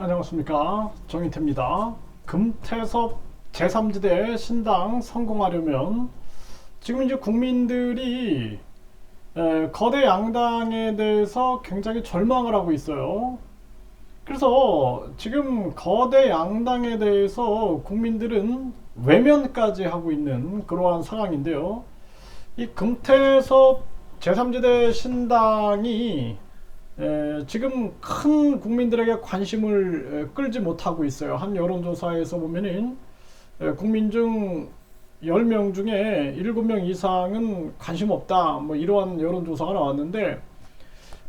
안녕하십니까 정인태입니다. 금태섭 제3지대 신당 성공하려면 지금 이제 국민들이 에, 거대 양당에 대해서 굉장히 절망을 하고 있어요. 그래서 지금 거대 양당에 대해서 국민들은 외면까지 하고 있는 그러한 상황인데요. 이 금태섭 제3지대 신당이 에, 지금 큰 국민들에게 관심을 에, 끌지 못하고 있어요. 한 여론조사에서 보면은 에, 국민 중 10명 중에 7명 이상은 관심 없다. 뭐 이러한 여론조사가 나왔는데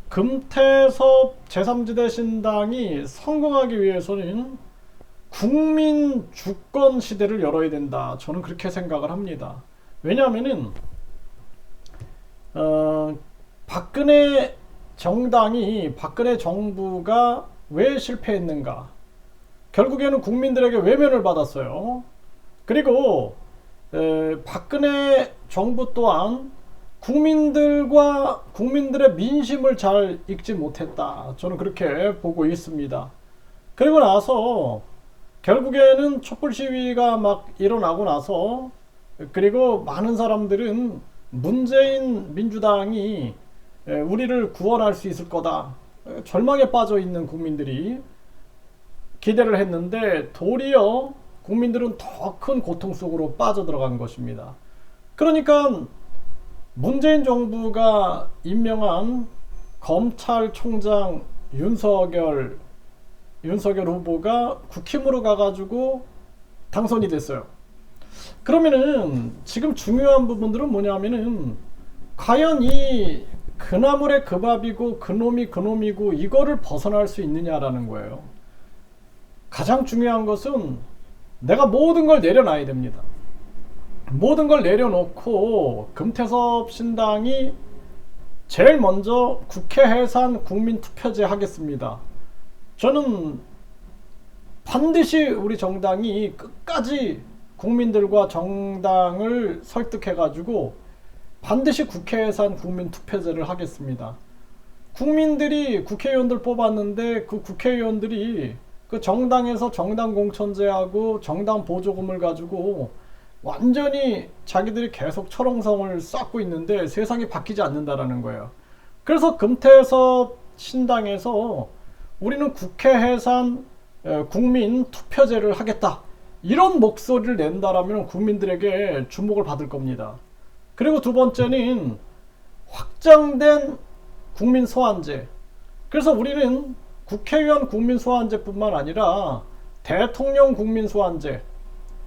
금태섭 제3지대 신당이 성공하기 위해서는 국민 주권 시대를 열어야 된다. 저는 그렇게 생각을 합니다. 왜냐하면은 어, 박근혜 정당이 박근혜 정부가 왜 실패했는가? 결국에는 국민들에게 외면을 받았어요. 그리고 에, 박근혜 정부 또한 국민들과 국민들의 민심을 잘 읽지 못했다. 저는 그렇게 보고 있습니다. 그리고 나서 결국에는 촛불 시위가 막 일어나고 나서 그리고 많은 사람들은 문재인 민주당이 에, 우리를 구원할 수 있을 거다. 에, 절망에 빠져 있는 국민들이 기대를 했는데 도리어 국민들은 더 큰 고통 속으로 빠져들어간 것입니다. 그러니까 문재인 정부가 임명한 검찰총장 윤석열 윤석열 후보가 국힘으로 가가지고 당선이 됐어요. 그러면은 지금 중요한 부분들은 뭐냐면은 과연 이 그 나물의 그 밥이고 그 놈이 그 놈이고 이거를 벗어날 수 있느냐라는 거예요. 가장 중요한 것은 내가 모든 걸 내려놔야 됩니다. 모든 걸 내려놓고 금태섭 신당이 제일 먼저 국회 해산 국민투표제 하겠습니다. 저는 반드시 우리 정당이 끝까지 국민들과 정당을 설득해가지고 반드시 국회 해산 국민 투표제를 하겠습니다. 국민들이 국회의원들 뽑았는데 그 국회의원들이 그 정당에서 정당 공천제하고 정당 보조금을 가지고 완전히 자기들이 계속 철옹성을 쌓고 있는데 세상이 바뀌지 않는다라는 거예요. 그래서 금태섭 신당에서 우리는 국회 해산 에, 국민 투표제를 하겠다. 이런 목소리를 낸다라면 국민들에게 주목을 받을 겁니다. 그리고 두 번째는 확장된 국민 소환제. 그래서 우리는 국회의원 국민 소환제뿐만 아니라 대통령 국민 소환제,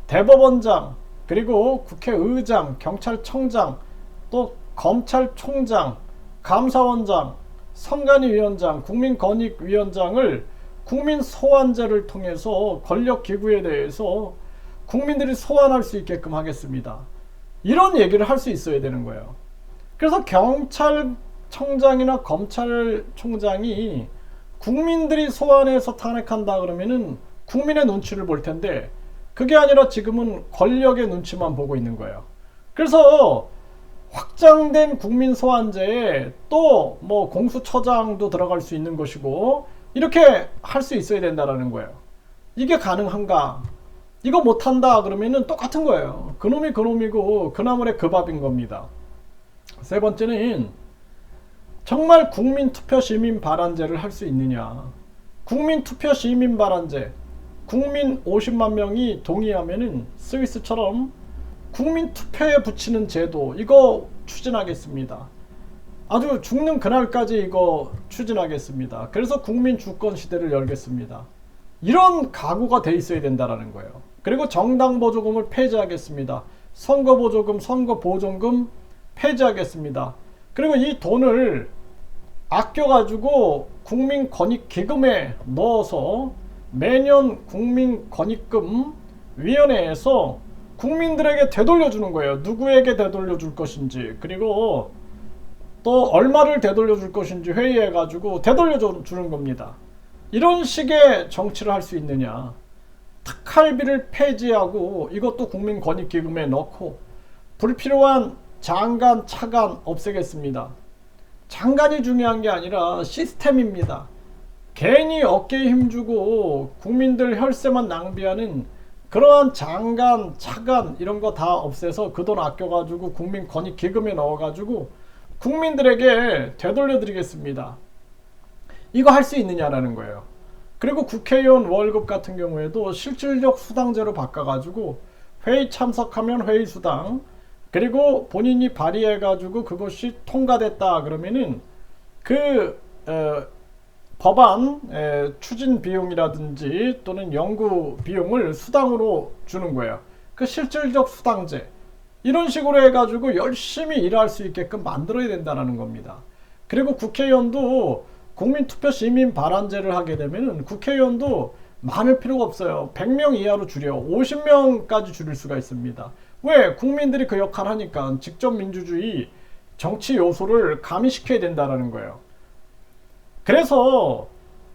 대법원장, 그리고 국회의장, 경찰청장, 또 검찰총장, 감사원장, 선관위위원장, 국민권익위원장을 국민 소환제를 통해서 권력 기구에 대해서 국민들이 소환할 수 있게끔 하겠습니다. 이런 얘기를 할 수 있어야 되는 거예요. 그래서 경찰청장이나 검찰총장이 국민들이 소환해서 탄핵한다 그러면은 국민의 눈치를 볼 텐데 그게 아니라 지금은 권력의 눈치만 보고 있는 거예요. 그래서 확장된 국민 소환제에 또 뭐 공수처장도 들어갈 수 있는 것이고 이렇게 할 수 있어야 된다라는 거예요. 이게 가능한가? 이거 못한다 그러면은 똑같은 거예요. 그놈이 그놈이고 그나물의 그 밥인 겁니다. 세 번째는 정말 국민투표 시민 발안제를 할 수 있느냐? 국민투표 시민 발안제 국민 50만 명이 동의하면은 스위스처럼 국민 투표에 붙이는 제도 이거 추진하겠습니다. 아주 죽는 그날까지 이거 추진하겠습니다. 그래서 국민 주권 시대를 열겠습니다. 이런 각오가 돼 있어야 된다라는 거예요. 그리고 정당 보조금을 폐지하겠습니다. 선거 보조금, 선거 보존금 폐지하겠습니다. 그리고 이 돈을 아껴가지고 국민 권익 기금에 넣어서 매년 국민 권익금 위원회에서 국민들에게 되돌려주는 거예요. 누구에게 되돌려줄 것인지 그리고 또 얼마를 되돌려줄 것인지 회의해가지고 되돌려주는 겁니다. 이런 식의 정치를 할 수 있느냐? 특할비를 폐지하고 이것도 국민권익기금에 넣고 불필요한 장관, 차관 없애겠습니다. 장관이 중요한 게 아니라 시스템입니다. 괜히 어깨에 힘주고 국민들 혈세만 낭비하는 그러한 장관, 차관 이런 거 다 없애서 그 돈 아껴가지고 국민 권익 기금에 넣어가지고 국민들에게 되돌려드리겠습니다. 이거 할 수 있느냐라는 거예요. 그리고 국회의원 월급 같은 경우에도 실질적 수당제로 바꿔가지고 회의 참석하면 회의 수당 그리고 본인이 발의해가지고 그것이 통과됐다 그러면은 그 어, 법안 에, 추진 비용이라든지 또는 연구 비용을 수당으로 주는 거예요. 그 실질적 수당제 이런 식으로 해가지고 열심히 일할 수 있게끔 만들어야 된다는 겁니다. 그리고 국회의원도 국민투표 시민 발안제를 하게 되면은 국회의원도 많을 필요가 없어요. 100명 이하로 줄여 50명까지 줄일 수가 있습니다. 왜? 국민들이 그 역할 하니까 직접 민주주의 정치 요소를 가미시켜야 된다는 거예요. 그래서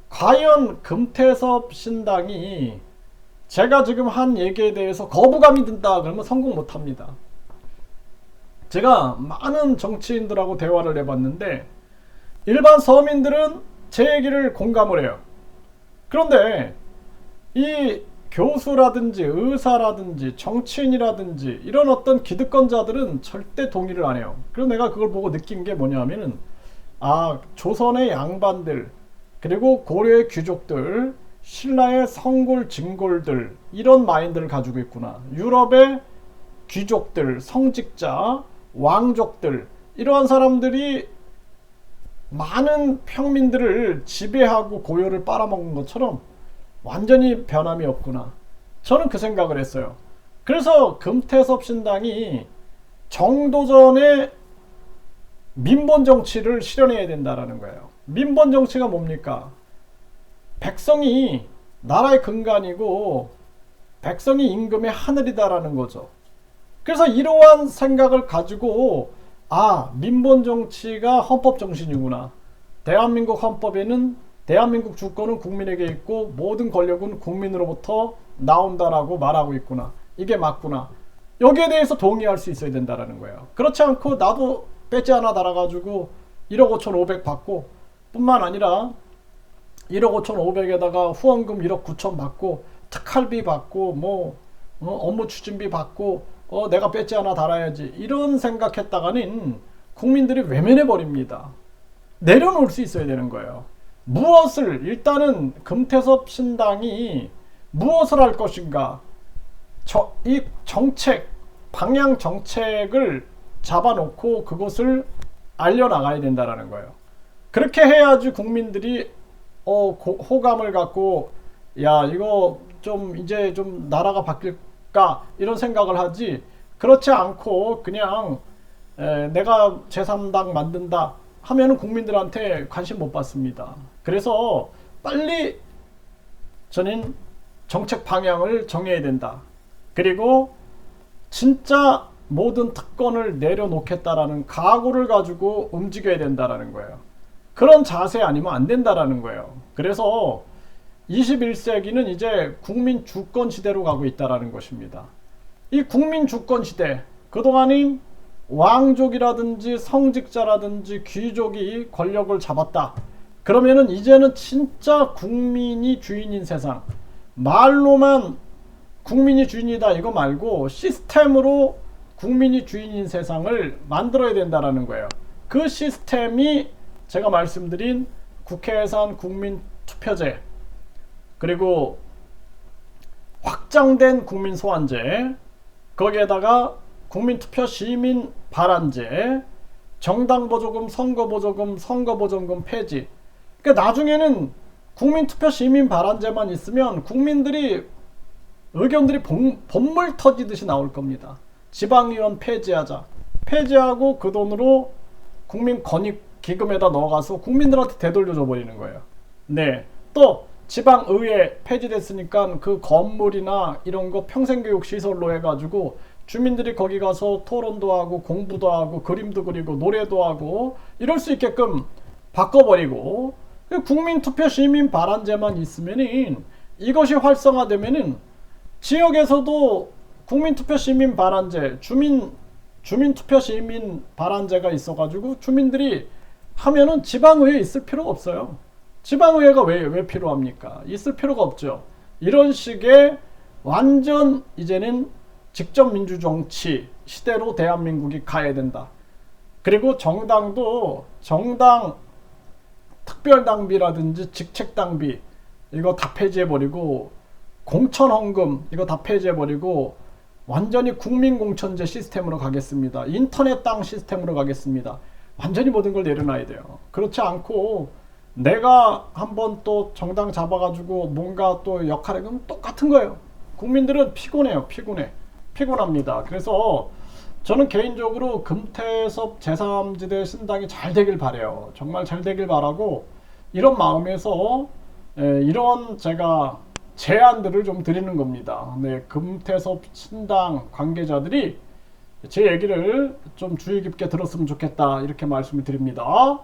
과연 금태섭 신당이 제가 지금 한 얘기에 대해서 거부감이 든다 그러면 성공 못 합니다. 제가 많은 정치인들하고 대화를 해봤는데 일반 서민들은 제 얘기를 공감을 해요. 그런데 이 교수라든지 의사라든지 정치인이라든지 이런 어떤 기득권자들은 절대 동의를 안 해요. 그래서 내가 그걸 보고 느낀 게 뭐냐면은 아 조선의 양반들 그리고 고려의 귀족들 신라의 성골 진골들 이런 마인드를 가지고 있구나. 유럽의 귀족들 성직자 왕족들 이러한 사람들이 많은 평민들을 지배하고 고요를 빨아먹은 것처럼 완전히 변함이 없구나. 저는 그 생각을 했어요. 그래서 금태섭 신당이 정도전의 민본 정치를 실현해야 된다라는 거예요. 민본 정치가 뭡니까? 백성이 나라의 근간이고 백성이 임금의 하늘이다라는 거죠. 그래서 이러한 생각을 가지고 아 민본 정치가 헌법 정신이구나. 대한민국 헌법에는 대한민국 주권은 국민에게 있고 모든 권력은 국민으로부터 나온다라고 말하고 있구나. 이게 맞구나. 여기에 대해서 동의할 수 있어야 된다라는 거예요. 그렇지 않고 나도 배지 하나 달아가지고 1억 5천 5백 받고 뿐만 아니라 1억 5천 5백에다가 후원금 1억 9천 받고 특할비 받고 뭐 어, 업무 추진비 받고 어, 내가 배지 하나 달아야지 이런 생각했다가는 국민들이 외면해 버립니다. 내려놓을 수 있어야 되는 거예요. 무엇을 일단은 금태섭 신당이 무엇을 할 것인가 저, 이 정책 방향 정책을 잡아놓고 그것을 알려나가야 된다라는 거예요. 그렇게 해야지 국민들이 어, 고, 호감을 갖고 야 이거 좀 이제 좀 나라가 바뀔 까 이런 생각을 하지 그렇지 않고 그냥 에, 내가 제3당 만든다 하면은 국민들한테 관심 못 받습니다. 그래서 빨리 저는 정책 방향을 정해야 된다. 그리고 진짜 모든 특권을 내려놓겠다라는 각오를 가지고 움직여야 된다라는 거예요. 그런 자세 아니면 안 된다라는 거예요. 그래서 21세기는 이제 국민 주권 시대로 가고 있다라는 것입니다. 이 국민 주권 시대 그동안인 왕족이라든지 성직자라든지 귀족이 권력을 잡았다. 그러면은 이제는 진짜 국민이 주인인 세상. 말로만 국민이 주인이다 이거 말고 시스템으로 국민이 주인인 세상을 만들어야 된다라는 거예요. 그 시스템이 제가 말씀드린 국회 예산 국민 투표제 그리고 확장된 국민 소환제 거기에다가 국민투표 시민 발안제 정당 보조금 선거 보조금 선거 보조금 폐지 그러니까 나중에는 국민투표 시민 발안제만 있으면 국민들이 의견들이 본, 물 터지듯이 나올 겁니다. 지방의원 폐지하자. 폐지하고 그 돈으로 국민 권익 기금에다 넣어가서 국민들한테 되돌려줘 버리는 거예요. 네. 또 지방의회 폐지됐으니까 그 건물이나 이런 거 평생교육 시설로 해가지고 주민들이 거기 가서 토론도 하고 공부도 하고 그림도 그리고 노래도 하고 이럴 수 있게끔 바꿔버리고 국민투표 시민 발안제만 있으면은 이것이 활성화되면은 지역에서도 국민투표 시민 발안제 주민 주민투표 시민 발안제가 있어가지고 주민들이 하면은 지방의회 있을 필요가 없어요. 지방의회가 왜, 왜 필요합니까? 있을 필요가 없죠. 이런 식의 완전 이제는 직접 민주정치 시대로 대한민국이 가야 된다. 그리고 정당도 정당 특별당비라든지 직책당비 이거 다 폐지해버리고 공천헌금 이거 다 폐지해버리고 완전히 국민공천제 시스템으로 가겠습니다. 인터넷 땅 시스템으로 가겠습니다. 완전히 모든 걸 내려놔야 돼요. 그렇지 않고 내가 한번 또 정당 잡아가지고 뭔가 또 역할을 그럼 똑같은 거예요. 국민들은 피곤해요. 피곤해. 피곤합니다. 그래서 저는 개인적으로 금태섭 제3지대 신당이 잘 되길 바래요. 정말 잘 되길 바라고 이런 마음에서 에, 이런 제가 제안들을 좀 드리는 겁니다. 네, 금태섭 신당 관계자들이 제 얘기를 좀 주의 깊게 들었으면 좋겠다 이렇게 말씀을 드립니다.